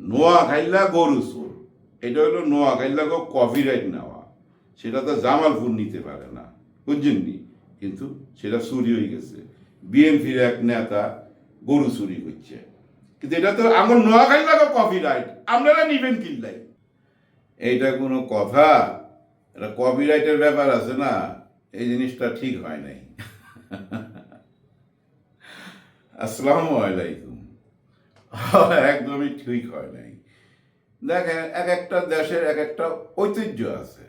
নোয়া খাইলা গরু চোর। এটা হলো নোয়া খাইলা কপিরাইট নেওয়া। সেটা তো জামালপুর নিতে পারে না। বুঝছেননি কিন্তু সেটা চুরি হয়ে গেছে। বিএনপির এক নেতা গরু চুরি করছে। কিন্তু এটা তো আমার নোয়া খাইলা কপিরাইট আপনারা নিবেন কিল্লাই এইটা কোনো কথা? এটা কপিরাইটের ব্যাপার আছে না। এই জিনিসটা ঠিক হয় নাই। আসসালামু আলাইকুম। একদমই ঠিক হয় নাই। দেখেন এক একটা দেশের এক একটা ঐতিহ্য আছে।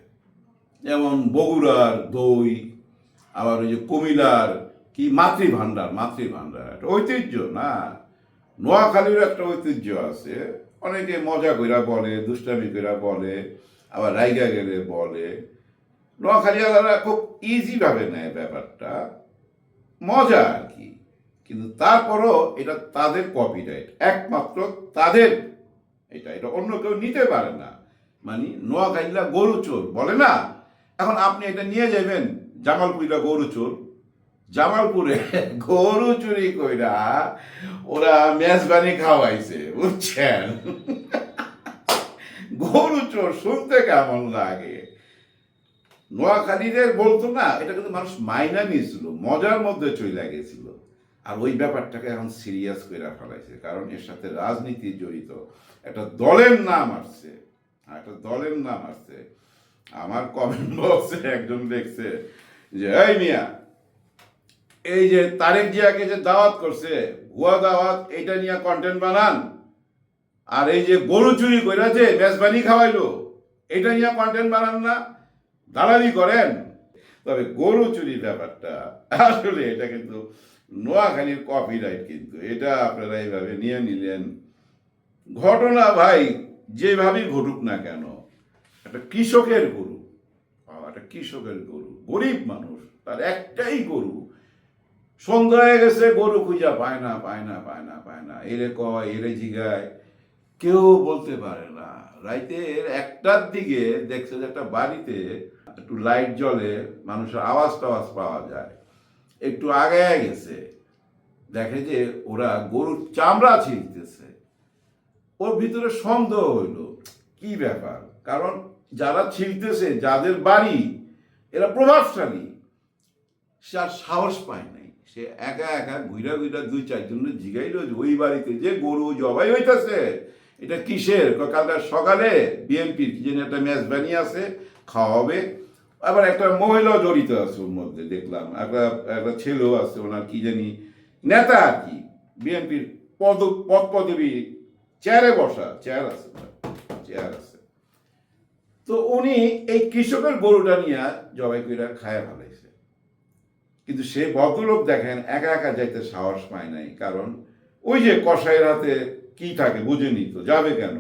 যেমন বগুড়ার দই, আবার ওই যে কুমিলার কি মাতৃভাণ্ডার মাতৃভাণ্ডার, একটা ঐতিহ্য না? নোয়াখালীর একটা ঐতিহ্য আছে। অনেকে মজা কইরা বলে, দুষ্টামি কইরা বলে, আবার রাইগা গেলে বলে। নোয়াখালীওয়ালারা খুব ইজিভাবে নেয় ব্যাপারটা। মজা আর কি। কিন্তু তারপরও এটা তাদের কপিরাইট একমাত্র তাদের। এটা এটা অন্য কেউ নিতে পারে না। মানে নোয়াখালীরা গরু চোর, বলে না? এখন আপনি এটা নিয়ে যাবেন জামালপুরিরা গরু চোর। জামালপুরে গরু চুরি কইরা ওরা মেজবানি খাওয়াইছে, বুঝছেন? গরু চোর শুনতে কেমন লাগে? নোয়াখালীদের বলতো না, এটা কিন্তু মানুষ মাইনা নিয়েছিল, মজার মধ্যে চলে গেছিল। আর ওই ব্যাপারটাকে এখন সিরিয়াস করে ফেলাইছে। কারণ এর সাথে রাজনীতি জড়িত। একটা দলের নাম আসছে। একটা দলের নাম আসছে। আমার কমেন্ট বক্সে একজন দেখছে যে, এই মিয়া, এই যে তারেক জিয়াকে যে দাওয়াত করছে, ভুয়া দাওয়াত, এইটা নিয়ে কন্টেন্ট বানান। আর এই যে গরু চুরি কইরাছে মেজবানি খাওয়াইলো এটা নিয়ে কন্টেন্ট বানান না। দালালি করেন। তবে গরু চুরি ব্যাপারটা, আসলে এটা কিন্তু নোয়াখালীর কপিরাইট কিন্তু, এটা আপনারা এইভাবে নিয়ে নিলেন। ঘটনা ভাই, যেভাবেই ঘটুক না কেন, একটা কৃষকের গরু একটা কৃষকের গরু, গরিব মানুষ, তার একটাই গরু, সন্ধ্যা হয়ে গেছে, গরু খুঁজা পায় না পায় না পায় না পায় না, এরে কয়, এরে জিগায়, কেউ বলতে পারে না। রাইতের একটার দিকে দেখছে যে একটা বাড়িতে একটু লাইট জ্বলে, মানুষের আওয়াজ টাওয়াজ পাওয়া যায়। একটু আগে গেছে। দেখে যে ওরা গরুর চামড়া ছিঁড়তেছে ওর ভিতরে সন্দেহ হইল, কি ব্যাপার? কারণ যারা ছিঁড়তেছে, যাদের বাড়ি, এরা প্রভাবশালী। সে আর সাহস পায় নাই। সে একা একা ঘুরা ঘুরা দুই চারজন জিগাইল যে, ওই বাড়িতে যে গরু জবাই হইতেছে, এটা কিসের? কালকে সকালে বিএনপির কি জানি একটা ম্যাচ বানিয়ে আছে, খাওয়াবে। আবার একটা মহিলাও জড়িত আছে ওর মধ্যে, দেখলাম। একটা একটা ছেলেও আছে, ওনার কি জানি নেতা আর কি। বিএনপির পদ পদ পদবী, চেয়ারে বসা, চেয়ার আছে চেয়ার আছে। তো উনি এই কৃষকের গরুটা নিয়ে জবাই কইরা খায়া ফেলাইছে। কিন্তু সে ভদ্রলোক দেখেন, একা একা যাইতে সাহস পায় নাই, কারণ ওই যে কষাইয়ের হাতে কি থাকে বুঝেনি তো, যাবে কেন?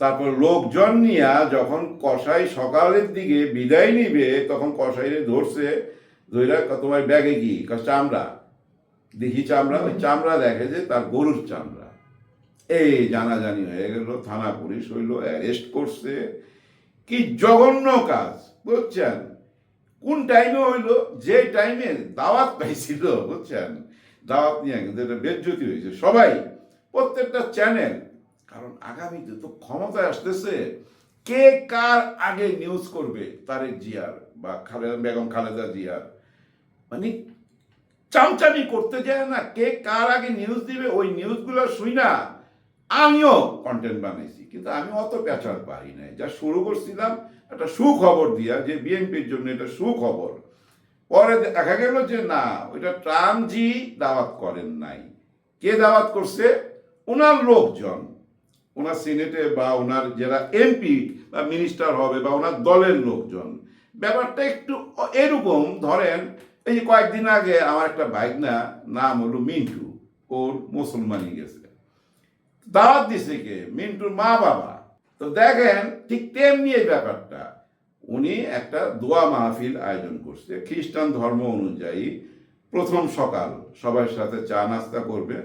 তারপর লোকজন নিয়া যখন কষাই সকালের দিকে বিদায় নিবে, তখন কষাইরে ধরছে, ধইরা ক- তোমার ব্যাগে কি? চামড়া। দেখি চামড়া? ওই চামড়া দেখে যে তার গরুর চামড়া। এই জানাজানি হয়ে গেল, থানা পুলিশ হইল, অ্যারেস্ট করছে। কি জঘন্য কাজ, বুঝছেন? কোন টাইমে হইল? যে টাইমে দাওয়াত পাইছিল, বুঝছেন? দাওয়াত নিয়ে কিন্তু এটা বেজ্জতি হয়েছে। সবাই, প্রত্যেকটা চ্যানেল কারণ আগামীতে তো ক্ষমতায় আসতেছে। কে কার আগে নিউজ করবে? তারেক জিয়ার বা খালেদা, বেগম খালেদা জিয়ার। মানে চামচামি করতে যায় না। কে কার আগে নিউজ দিবে? ওই নিউজগুলো শুই না। আমিও কন্টেন্ট বানাইছি, কিন্তু আমি অত পেঁচার পারি নাই। যা শুরু করছিলাম, একটা সুখবর দিয়া, যে বিএনপির জন্য এটা সুখবর। পরে দেখা গেল যে না, ওইটা ট্রামজি দাওয়াত করেন নাই। কে দাওয়াত করছে? ওনার লোকজন। ওনার সিনেটে বা ওনার যারা এমপি বা মিনিস্টার হবে বা ওনার দলের লোকজন, ব্যাপারটা একটু এরকম। ধরেন, এই যে কয়েকদিন আগে আমার একটা বাইক না নাম হলো মিন্টু, ওর মুসলমানি গেছে। দাওয়াত দিছে কে? মিন্টুর মা বাবা। তো দেখেন, ঠিক তেমনি এই ব্যাপারটা। উনি একটা দোয়া মাহফিল আয়োজন করছে, খ্রিস্টান ধর্ম অনুযায়ী। প্রথম সকাল সবার সাথে চা নাস্তা করবে,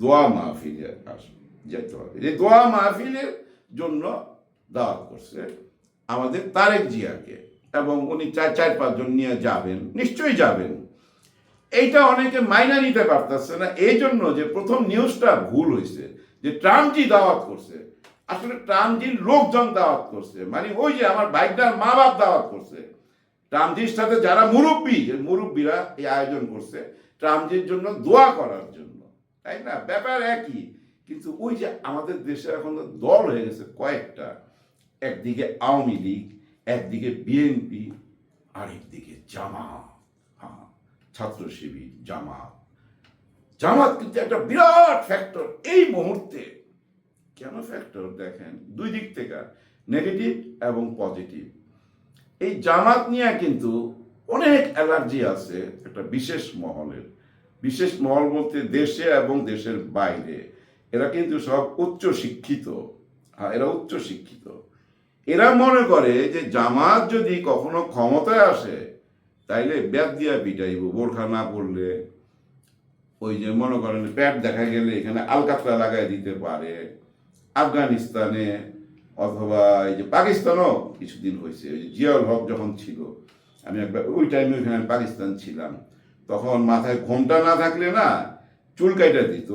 দোয়া মাহফিলে আসবে। যেতে এই দোয়া মাহফিলের জন্য দাওয়াত করছে আমাদের তারেক জিয়াকে এবং উনি চার চার, পাঁচজন নিয়ে যাবেন, নিশ্চয়ই যাবেন। এইটা অনেকে মাইনা নিতে পারতেছে না। এই জন্য যে প্রথম নিউজটা ভুল হয়েছে, যে ট্রাম্পজি দাওয়াত করছে। আসলে ট্রাম্পজির লোকজন দাওয়াত করছে। মানে ওই যে আমার বাইকটার মা বাপ দাওয়াত করছে। ট্রামজির সাথে যারা মুরব্বী মুরব্বীরা এই আয়োজন করছে, ট্রামজির জন্য দোয়া করার জন্য। তাই না? ব্যাপার একই। কিন্তু ওই যে আমাদের দেশে এখন দল হয়ে গেছে কয়েকটা, একদিকে আওয়ামী লীগ, একদিকে বিএনপি, আরেকদিকে জামাত। হ্যাঁ ছাত্র শিবির, জামাত। জামাত কিন্তু একটা বিরাট ফ্যাক্টর এই মুহূর্তে কেন ফ্যাক্টর দেখেন? দুই দিক থেকে নেগেটিভ এবং পজিটিভ এই জামাত নিয়ে কিন্তু অনেক অ্যালার্জি আছে একটা বিশেষ মহলের। বিশেষ মহল বলতে দেশে এবং দেশের বাইরে। এরা কিন্তু সব উচ্চ শিক্ষিত। হ্যাঁ এরা উচ্চ শিক্ষিত। এরা মনে করে যে জামাত যদি কখনো ক্ষমতায় আসে, তাইলে ব্যাগ দিয়া পিটাইব, বোরখা না পড়লে ওই যে মনে করেন প্যাট দেখা গেলে এখানে আলকাতরা লাগাই দিতে পারে। আফগানিস্তানে অথবা এই যে পাকিস্তানও কিছুদিন হয়েছে ওই যে জিয়াউল হক যখন ছিল, আমি একবার ওই টাইমে ওইখানে পাকিস্তান ছিলাম। তখন মাথায় ঘোমটা না থাকলে না চুল কাইটা দিত।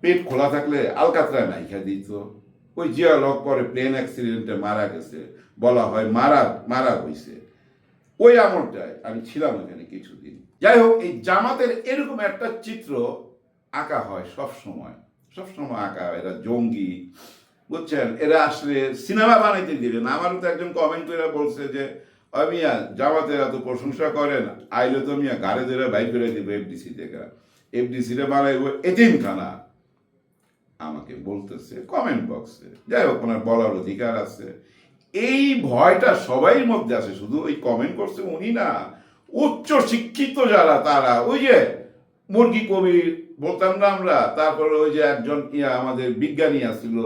পেট খোলা থাকলে আলকাতরায় নাইখা দিত ওই জিয়াউল হক পরে প্লেন অ্যাক্সিডেন্টে মারা গেছে। বলা হয় মারা মারা হয়েছে ওই আমলটায় আমি ছিলাম ওখানে কিছুদিন। যাই হোক, এই জামাতের এরকম একটা চিত্র আঁকা হয় সব সময় সব সময় আঁকা হয়। এরা জঙ্গি, বুঝছেন? এরা আসলে সিনেমা বানাইতে দিবে না। আমারও তো একজন কমেন্ট করে বলছে যে "ও মিয়া জামাতের এত প্রশংসা করেন আইলে তো মিয়া গাড়ি ধরে বাইক করে দিবে এফডিসি থেকে। এফডিসিটা বানাইব এতিমখানা। আমাকে বলতেছে কমেন্ট বক্সে যাই হোক ওনার বলার অধিকার আছে। এই ভয়টা সবাই মধ্যে আছে, শুধু ওই কমেন্ট করছে উনি না, উচ্চ শিক্ষিত যারা, তারা। ওই যে মুরগি কবির, বলতাম না আমরা, তারপরে ওই যে একজন ইয়া, আমাদের বিজ্ঞানী আসছিল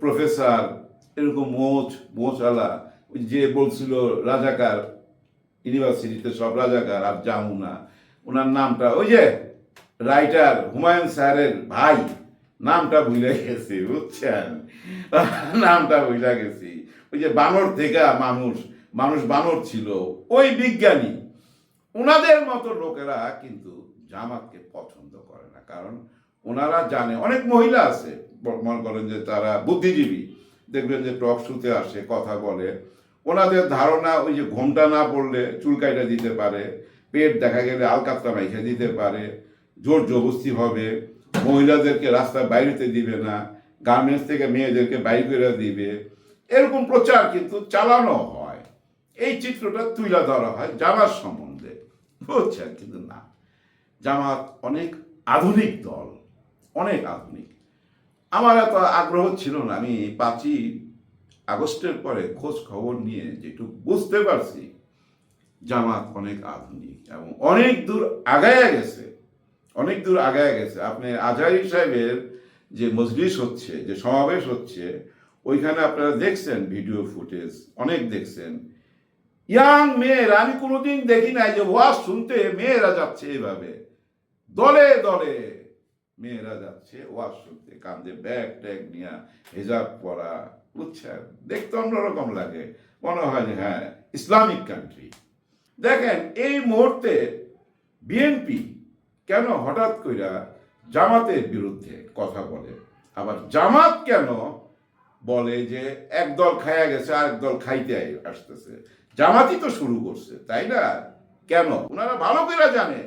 প্রফেসর, এরকম মোচ ওই যে বলছিল রাজাকার, ইউনিভার্সিটিতে সব রাজাকার আর জামু না ওনার নামটা, ওই যে রাইটার হুমায়ুন স্যারের ভাই। নামটা ভুলে গেছি, বুঝছেন? নামটা ভুলে গেছি। ওই যে বানর থেকে মানুষ মানুষ বানর ছিল, ওই বিজ্ঞানী ওনাদের মতো লোকেরা কিন্তু জামাতকে পছন্দ করে না। কারণ ওনারা জানে, অনেক মহিলা আছে, মনে করেন যে তারা বুদ্ধিজীবী, দেখবেন যে টক শুতে আসে, কথা বলে। ওনাদের ধারণা ওই যে ঘোমটা না পড়লে চুলকাইটা দিতে পারে, পেট দেখা গেলে আলকাতরা মাইখে দিতে পারে, জোর জবস্তি হবে। মহিলাদেরকে রাস্তায় বাইরেতে দিবে না গার্মেন্টস থেকে মেয়েদেরকে বাইর করে দিবে, এরকম প্রচার কিন্তু চালানো হয়। এই চিত্রটা তুলে ধরা হয় জামাত সম্বন্ধে। বুঝছেন কিন্তু না। জামাত অনেক আধুনিক দল, অনেক আধুনিক। আমার এত আগ্রহ ছিল না, আমি পাঁচই আগস্টের পরে খোঁজ খবর নিয়ে যেটু বুঝতে পারছি, জামাত অনেক আধুনিক এবং অনেক দূর আগায় গেছে। অনেক দূর আগায় গেছে। আপনি আজহারি সাহেবের যে মজলিস হচ্ছে, যে সমাবেশ হচ্ছে, ওইখানে আপনারা দেখছেন ভিডিও ফুটেজ, অনেক দেখছেন। ইয়াং মেয়েরা, আমি কোনোদিন দেখি নাই যে ওয়াজ শুনতে মেয়েরা যাচ্ছে এভাবে দলে দলে মেয়েরা যাচ্ছে ওয়াজ শুনতে কান্দে ব্যাগ ট্যাগ নিয়ে হেজাব পরা, বুঝছেন? দেখতে অন্যরকম লাগে। মনে হয় যে হ্যাঁ ইসলামিক কান্ট্রি দেখেন, এই মুহূর্তে বিএনপি কেন হঠাৎ কইরা জামাতের বিরুদ্ধে কথা বলে? আবার জামাত কেন বলে যে এক দল খাইয়া গেছে আর এক দল খাইতে আসতেছে? জামাতই তো শুরু করছে, তাই না? কেন? ওনারা ভালো করে জানে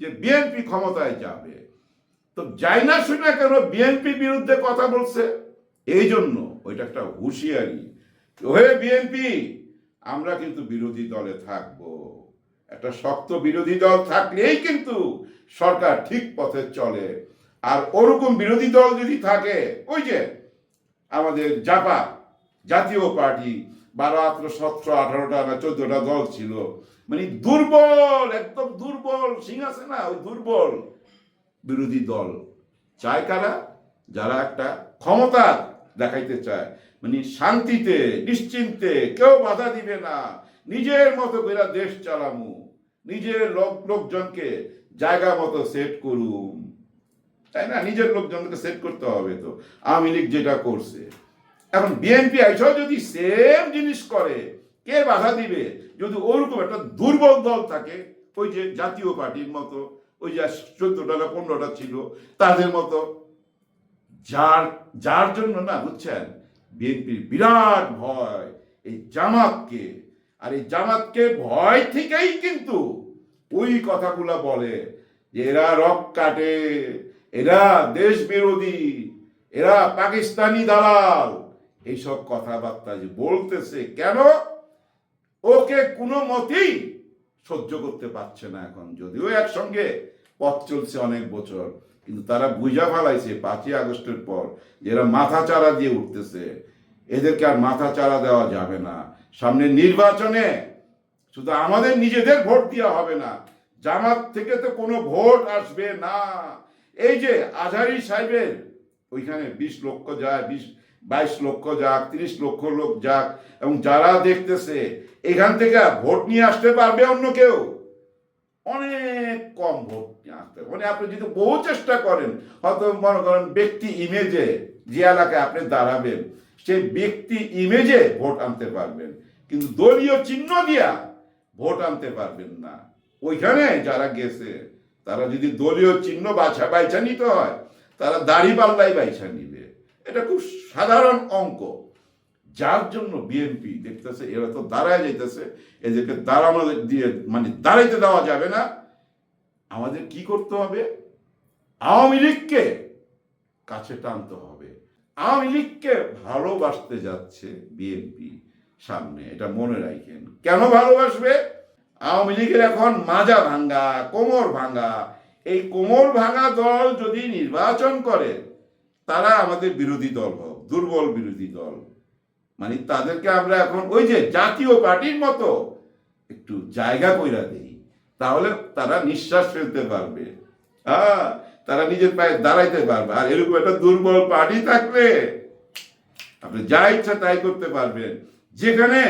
যে বিএনপি ক্ষমতায় যাবে। তো যাই না শুনে কেন বিএনপি বিরুদ্ধে কথা বলছে? এই জন্য ওইটা একটা হুঁশিয়ারি। ওহে বিএনপি, আমরা কিন্তু বিরোধী দলে থাকব। একটা শক্ত বিরোধী দল থাকলেই কিন্তু সরকার ঠিক পথে চলে। আর ওরকম বিরোধী দল যদি থাকে, ওই যে আমাদের জাপা জাতীয় পার্টি, বারো, আঠারো, সতেরো, আঠারোটা না চোদ্দটা দল ছিল। মানে দুর্বল, একদম দুর্বল সিং আছে না, ওই দুর্বল বিরোধী দল। চায় কারা? যারা একটা ক্ষমতা দেখাইতে চায়। মানে শান্তিতে, নিশ্চিন্তে, কেউ বাধা দিবে না। নিজের মতো করে দেশ চালামু, নিজের লোক, লোকজনকে জায়গা মতো সেট করুম। তাই না? নিজের লোকজনকে সেট করতে হবে তো। আওয়ামী লীগ যেটা করছে। এখন বিএনপি এসেও যদি সেম জিনিস করে, কে বাধা দিবে? যদি ওরকম একটা দুর্বল দল থাকে, ওই যে জাতীয় পার্টির মতো, ওই যে চোদ্দটা না পনেরোটা ছিল, তাদের মতো, যার যার জন্য না, বুঝছেন? বিএনপির বিরাট ভয় এই জামাতকে। আর এই জামাতকে ভয় থেকেই কিন্তু ওই কথাগুলো বলে যে এরা রক কাটে, এরা দেশ বিরোধী, এরা পাকিস্তানি দালাল। এইসব কথাবার্তা যে বলতেছে কেন? ওকে কোনো মতেই সহ্য করতে পারছে না এখন। যদিও একসঙ্গে পথ চলছে অনেক বছর, কিন্তু তারা বুঝা ফেলাইছে পাঁচই আগস্টের পর যে এরা মাথা চারা দিয়ে উঠতেছে। এদেরকে আর মাথা চারা দেওয়া যাবে না। সামনে নির্বাচনে শুধু আমাদের নিজেদের ভোট দেওয়া হবে না, জামাত থেকে তো কোনো ভোট আসবে না। এই যে আজহারি সাহেবের ওইখানে বিশ লক্ষ যায়, বিশ, বাইশ লক্ষ যাক, তিরিশ লক্ষ লোক যাক, এবং যারা দেখতেছে এখান থেকে ভোট নিয়ে আসতে পারবে অন্য কেউ? অনেক কম ভোট নিয়ে আসতে। মানে আপনি যদি বহু চেষ্টা করেন, হয়তো মনে করেন ব্যক্তি ইমেজে যে এলাকায় আপনি দাঁড়াবেন সেই ব্যক্তি ইমেজে ভোট আনতে পারবেন। কিন্তু দলীয় চিহ্ন দিয়া ভোট আনতে পারবেন না। ওইখানে যারা গেছে, তারা যদি দলীয় চিহ্ন বাছা বাইছা নিতে হয়, তারা দাড়ি পাল্লাই বাইছা নিবে। এটা খুব সাধারণ অঙ্ক। যার জন্য বিএনপি দেখতেছে, এরা তো দাঁড়ায় যাইতেছে, এদেরকে দাঁড়ানো দিয়ে মানে দাঁড়াইতে দেওয়া যাবে না। আমাদের কি করতে হবে? আওয়ামী লীগকে কাছে টানতে হবে। আওয়ামী লীগকে ভালোবাসতে যাচ্ছে বিএনপি সামনে, এটা মনে রাখেন। কেন ভালোবাসবে? আওয়ামী লীগের এখন মাজা ভাঙ্গা, কোমর ভাঙ্গা। এই কোমর ভাঙা দল যদি নির্বাচন করে, তারা আমাদের বিরোধী দল হোক, দুর্বল বিরোধী দল। মানে তাদেরকে আমরা এখন ওই যে জাতীয় পার্টির মতো একটু জায়গা কইরা দেই, তাহলে তারা নিঃশ্বাস ফেলতে পারবে। হ্যাঁ তারা নিজের পায়ে দাঁড়াইতে পারবে। আর এরকম একটা দুর্বল পার্টি থাকলে আপনি যা ইচ্ছা তাই করতে পারবেন। যেখানে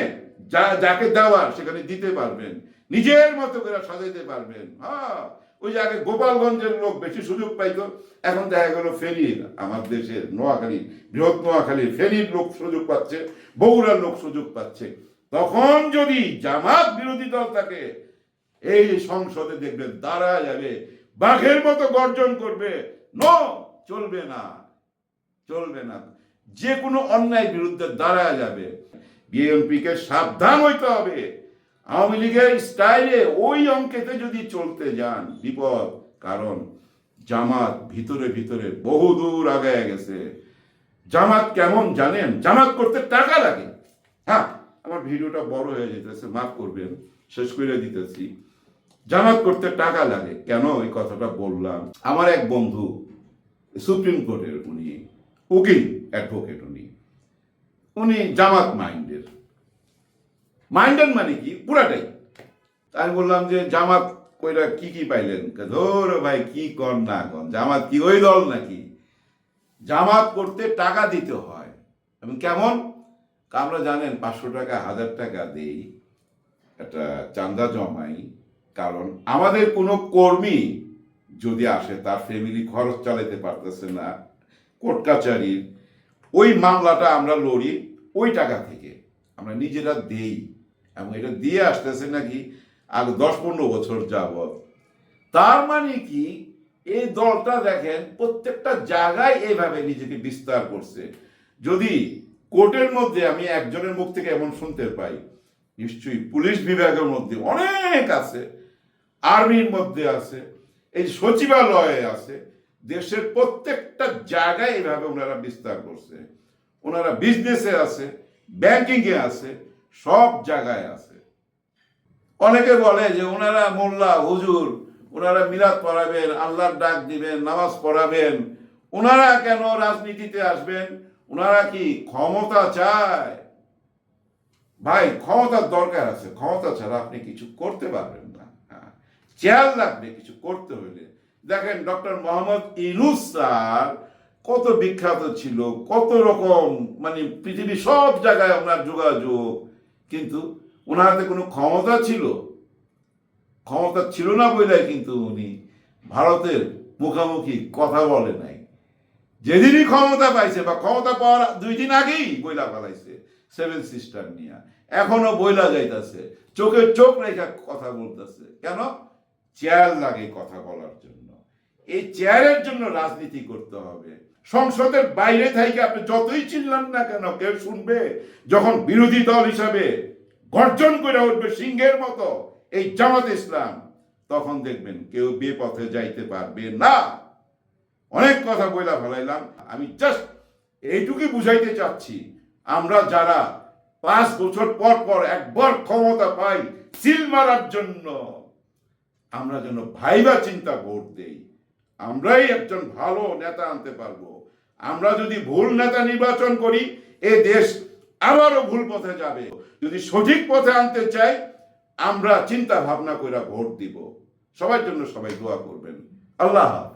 যা, যাকে দেওয়ার সেখানে দিতে পারবেন। নিজের মতো করে সাজাইতে পারবেন। হ্যাঁ ওই যে আগে গোপালগঞ্জের লোক বেশি সুযোগ পাইতো, এখন দেখা গেল ফেনীর, আমার দেশের নোয়াখালী, বৃহৎ নোয়াখালীর ফেনীর লোক সুযোগ পাচ্ছে, বগুড়ার লোক সুযোগ পাচ্ছে। তখন যদি জামাত বিরোধী দল থাকে, এই সংসদে দেখবেন দাঁড়া যাবে বাঘের মতো গর্জন করবে। ন, চলবে না চলবে না। যে কোনো অন্যায় বিরুদ্ধে দাঁড়া যাবে। বিএনপিকে সাবধান হইতে হবে। আওয়ামী লীগের স্টাইলে ওই অঙ্কেতে যদি চলতে যান, বিপদ। কারণ জামাত ভিতরে ভিতরে বহু দূর আগায় গেছে। জামাত কেমন জানেন? জামাত করতে টাকা লাগে। হ্যাঁ আমার ভিডিওটা বড় হয়ে যেতেছে, মাফ করবেন, শেষ করে দিতেছি। জামাত করতে টাকা লাগে। কেন? এই কথাটা বললাম। আমার এক বন্ধু, সুপ্রিম কোর্টের উনি উকিল অ্যাডভোকেট উনি। উনি জামাত মাইন্ডের। মাইন্ডের মানে কি? পুরাটাই। আমি বললাম যে, জামাত কইরা কি কি পাইলেন? ধর ভাই, কি কর না কর জামাত কি ওই দল নাকি? জামাত করতে টাকা দিতে হয়। এবং কেমন? আমরা জানেন, পাঁচশো টাকা, হাজার টাকা দেই। একটা চান্দা জমাই। কারণ আমাদের কোনো কর্মী যদি আসে, তার ফ্যামিলি খরচ চালাতে পারতেছে না কোর্ট কাচারির, ওই মামলাটা আমরা লড়ি ওই টাকা থেকে। আমরা নিজেরা দেই এবং এটা দিয়ে আসতেছে নাকি আগে দশ পনেরো বছর যাবৎ। তার মানে কি, এই দলটা দেখেন প্রত্যেকটা জায়গায় এইভাবে নিজেকে বিস্তার করছে। যদি কোর্টের মধ্যে আমি একজনের মুখ থেকে এমন শুনতে পাই, নিশ্চয়ই পুলিশ বিভাগের মধ্যে অনেক আছে আর্মির মধ্যে আছে, এই সচিবালয়ে আছে, দেশের প্রত্যেকটা জায়গায় এইভাবে ওনারা বিস্তার করছে। ওনারা বিজনেসে আছে ব্যাংকিংয়ে আছে, সব জায়গায় আছে। অনেকে বলে যে ওনারা মোল্লা, হুজুর, ওনারা মিলাদ পড়াবেন, আল্লাহর ডাক দিবেন, নামাজ পড়াবেন। ওনারা কেন রাজনীতিতে আসবেন? ওনারা কি ক্ষমতা চায়? ভাই, ক্ষমতার দরকার আছে। ক্ষমতা ছাড়া আপনি কিছু করতে পারবেন না। চেয়ার লাগবে কিছু করতে হলে দেখেন ডক্টর মোহাম্মদ ইনুস স্যার কত বিখ্যাত ছিল, কত রকম মানে পৃথিবীর সব জায়গায় ওনার যোগাযোগ। কিন্তু ওনার হাতে কোনো ক্ষমতা ছিল? ক্ষমতা ছিল না বলে কিন্তু উনি ভারতের মুখামুখি কথা বলে নাই। যেদিনই ক্ষমতা পাইছে বা ক্ষমতা পাওয়ার দুই দিন আগেই বইলা ফেলাইছে সেভেন সিস্টার নিয়ে। এখনও বইলা যাইতাছে চোখের চোখ রেখা কথা বলতেছে। কেন? চেয়ার লাগে কথা বলার জন্য। এই চেয়ারের জন্য রাজনীতি করতে হবে। সংসদের বাইরে থেকে আপনি যতই চিনলাম না কেন, কেউ শুনবে যখন বিরোধী দল হিসাবে গর্জন করে উঠবে সিংহের মতো এই জামাত ইসলাম, তখন দেখবেন কেউ বেপথে যাইতে পারবে না। অনেক কথা বইলা ফেলাইলাম। আমি জাস্ট এইটুকুই বুঝাইতে চাচ্ছি, আমরা যারা পাঁচ বছর পর পর একবার ক্ষমতা পাই, সিল মারার জন্য। আমরা যেন ভাইবা চিন্তা ভোট দেই। আমরাই একজন ভালো নেতা আনতে পারব। আমরা যদি ভুল নেতা নির্বাচন করি, এ দেশ আবারও ভুল পথে যাবে। যদি সঠিক পথে আনতে চাই, আমরা চিন্তা ভাবনা করে ভোট দিব। সবার জন্য সবাই দোয়া করবেন। আল্লাহ